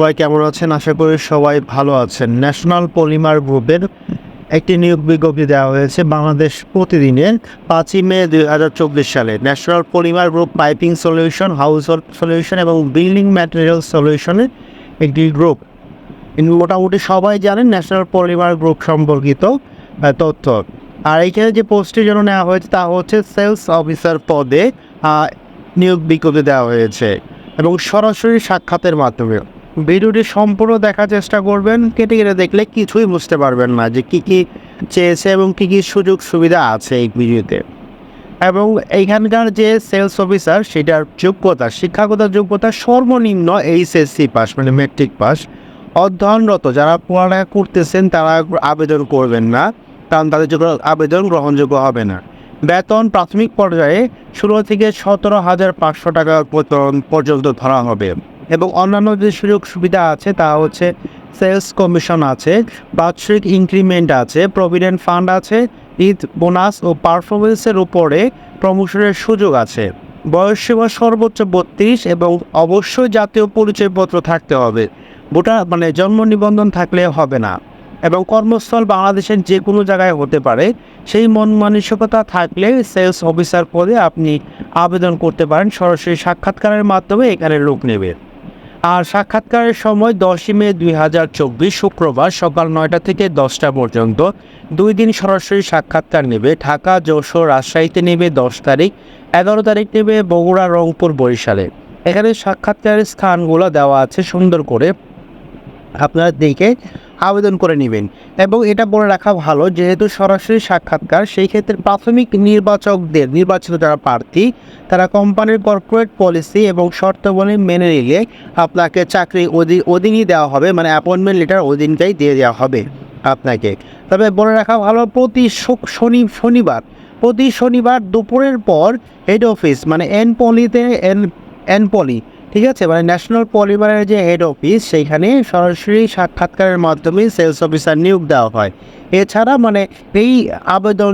সবাই কেমন আছেন? আশা করি সবাই ভালো আছেন। ন্যাশনাল পলিমার গ্রুপের একটি নিয়োগ বিজ্ঞপ্তি দেওয়া হয়েছে বাংলাদেশ প্রতিদিনের পাঁচই মে দুই হাজার চব্বিশ সালে। National polymer group piping solution house solution এবং বিল্ডিং ম্যাটেরিয়াল সলিউশনের একটি গ্রুপ মোটামুটি সবাই জানেন ন্যাশনাল পলিমার গ্রুপ সম্পর্কিত তথ্য। আর এইখানে যে পোস্টের জন্য নেওয়া হয়েছে তা হচ্ছে সেলস অফিসার পদে নিয়োগ বিজ্ঞপ্তি দেওয়া হয়েছে এবং সরাসরি সাক্ষাতের মাধ্যমে। ভিডিওটি সম্পূর্ণ দেখার চেষ্টা করবেন। কেটে কেটে দেখলে কিছুই বুঝতে পারবেন না যে কী কী চেয়েছে এবং কী কী সুযোগ সুবিধা আছে এই ভিডিওতে। এবং এইখানকার যে সেলস অফিসার সেটার যোগ্যতা, শিক্ষাগত যোগ্যতা সর্বনিম্ন এইচএসসি পাস মানে মেট্রিক পাস অধ্যয়নরত যারা পড়ালেখা করতেছেন, তারা আবেদন করবেন না, কারণ তাদের জন্য আবেদন গ্রহণযোগ্য হবে না। বেতন প্রাথমিক পর্যায়ে ষোলো থেকে সতেরো হাজার পাঁচশো টাকা পর্যন্ত- পর্যন্ত ধরা হবে। এবং অন্যান্য যে সুযোগ সুবিধা আছে তা হচ্ছে সেলস কমিশন আছে বার্ষিক ইনক্রিমেন্ট আছে প্রভিডেন্ট ফান্ড আছে, ঈদ বোনাস ও পারফরমেন্সের উপরে প্রমোশনের সুযোগ আছে। বয়সসীমা সর্বোচ্চ বত্রিশ এবং অবশ্যই জাতীয় পরিচয়পত্র থাকতে হবে। ভোটার মানে জন্ম নিবন্ধন থাকলে হবে না এবং কর্মস্থল বাংলাদেশের যে কোনো জায়গায় হতে পারে। সেই মন মানসিকতা থাকলে সেলস অফিসার পদে আপনি আবেদন করতে পারেন। সরাসরি সাক্ষাৎকারের মাধ্যমে এখানে লোক নেবে। আর সাক্ষাৎকারের সময় দশই মে দুই হাজার চব্বিশ শুক্রবার সকাল নয়টা থেকে দশটা পর্যন্ত। দুই দিন সরাসরি সাক্ষাৎকার নেবে ঢাকা, যশোর, রাজশাহীতে নেবে দশ তারিখ, এগারো তারিখ নেবে বগুড়া, রংপুর, বরিশালে। এখানে সাক্ষাৎকারের স্থানগুলো দেওয়া আছে সুন্দর করে। আপনারা দেখে আবেদন করে নেবেন। এবং এটা বলে রাখা ভালো, যেহেতু সরাসরি সাক্ষাৎকার, সেই ক্ষেত্রে প্রাথমিক নির্বাচকদের, নির্বাচিত যারা প্রার্থী, তারা কোম্পানির কর্পোরেট পলিসি এবং শর্তাবলী মেনে নিলে আপনাকে চাকরি অধীন অধীনই দেওয়া হবে মানে অ্যাপয়েন্টমেন্ট লেটার অধীনটাই দিয়ে দেওয়া হবে আপনাকে। তবে বলে রাখা ভালো, প্রতি শনি, শনিবার, প্রতি শনিবার দুপুরের পর হেড অফিস মানে এন পলিতে এন এন পলি ঠিক আছে? মানে ন্যাশনাল পলিমারের যে হেড অফিস সেইখানে সরাসরি সাক্ষাৎকারের মাধ্যমে সেলস অফিসার নিয়োগ দেওয়া হয়। এছাড়া মানে এই আবেদন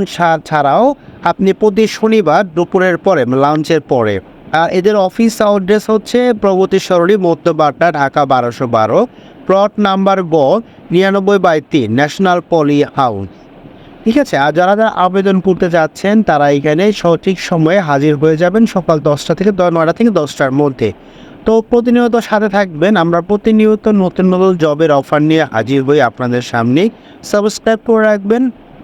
ছাড়াও আপনি প্রতি শনিবার দুপুরের পরে লাঞ্চের পরে আর এদের অফিস অ্যাড্রেস হচ্ছে প্রগতি সরণি মধ্যবাড্ডা, ঢাকা বারোশো বারো প্লট নাম্বার গ নিরানব্বই বাই তিন ন্যাশনাল পলি হাউস ঠিক আছে? আর যারা যারা আবেদন করতে যাচ্ছেন, তারা এখানে সঠিক সময়ে হাজির হয়ে যাবেন সকাল দশটা থেকে নয়টা থেকে দশটার মধ্যে। তো প্রতিনিয়ত সাথে থাকবেন। আমরা প্রতিনিয়ত নতুন নতুন জবের অফার নিয়ে হাজির হই আপনাদের সামনে সাবস্ক্রাইব করে রাখবেন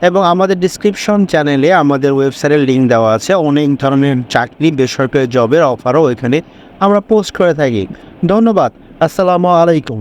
এবং আমাদের ডিসক্রিপশন চ্যানেলে আমাদের ওয়েবসাইটের লিঙ্ক দেওয়া আছে। অনেক ধরনের চাকরি, বেসরকারি জবের অফারও এখানে আমরা পোস্ট করে থাকি। ধন্যবাদ। আসসালামু আলাইকুম।